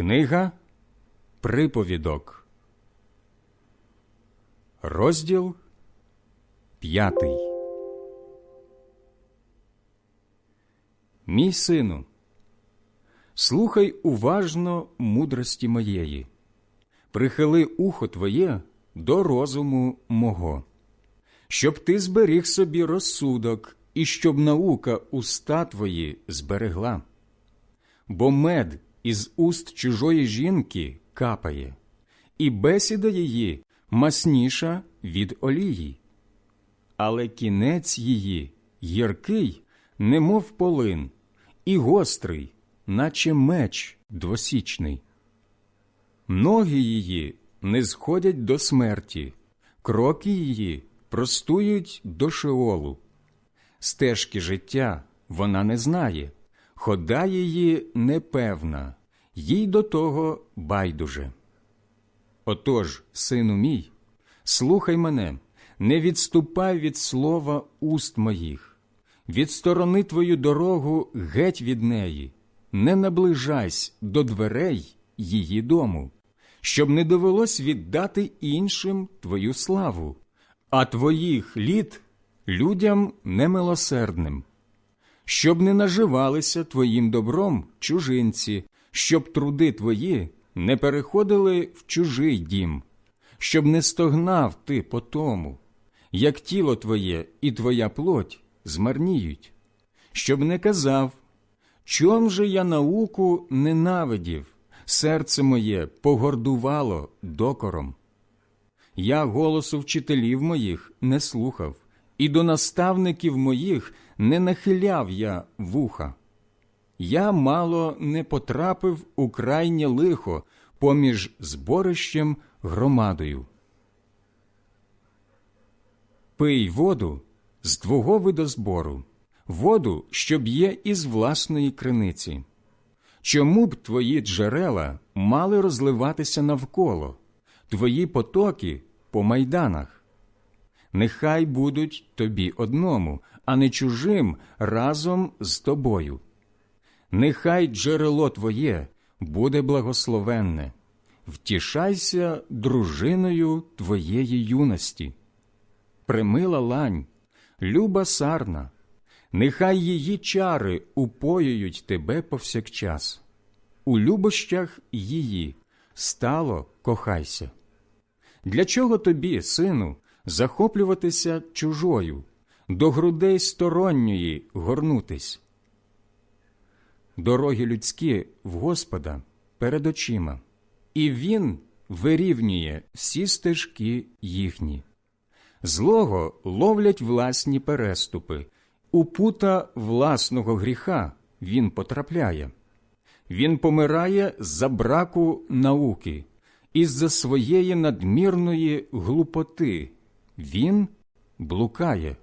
Книга Приповідок, розділ п'ятий. Мій сину, слухай уважно мудрості моєї, прихили ухо твоє до розуму мого, щоб ти зберіг собі розсудок і щоб наука уста твої зберегла. Бо мед із уст чужої жінки капає, і бесіда її масніша від олії. Але кінець її гіркий, немов полин, і гострий, наче меч двосічний. Ноги її не сходять до смерті, кроки її простують до шеолу. Стежки життя вона не знає, хода її непевна, їй до того байдуже. Отож, сину мій, слухай мене, не відступай від слова уст моїх, відсторони твою дорогу геть від неї, не наближайся до дверей її дому, щоб не довелось віддати іншим твою славу, а твоїх літ людям немилосердним, щоб не наживалися твоїм добром чужинці, щоб труди твої не переходили в чужий дім, щоб не стогнав ти по тому, як тіло твоє і твоя плоть змарніють, щоб не казав, чом же я науку ненавидів, серце моє погордувало докором. Я голосу вчителів моїх не слухав, і до наставників моїх не нахиляв я вуха. Я мало не потрапив у крайнє лихо поміж зборищем громадою. Пий воду з твого видозбору, воду, що б'є із власної криниці. Чому б твої джерела мали розливатися навколо, твої потоки по майданах? Нехай будуть тобі одному, а не чужим разом з тобою. Нехай джерело твоє буде благословенне, втішайся дружиною твоєї юності. Примила лань, люба сарна, нехай її чари упоюють тебе повсякчас. У любощах її стало кохайся. Для чого тобі, сину, захоплюватися чужою, до грудей сторонньої горнутись? Дороги людські в Господа перед очима, і Він вирівнює всі стежки їхні. Злого ловлять власні переступи, у пута власного гріха він потрапляє. Він помирає за браку науки, із-за своєї надмірної глупоти він блукає.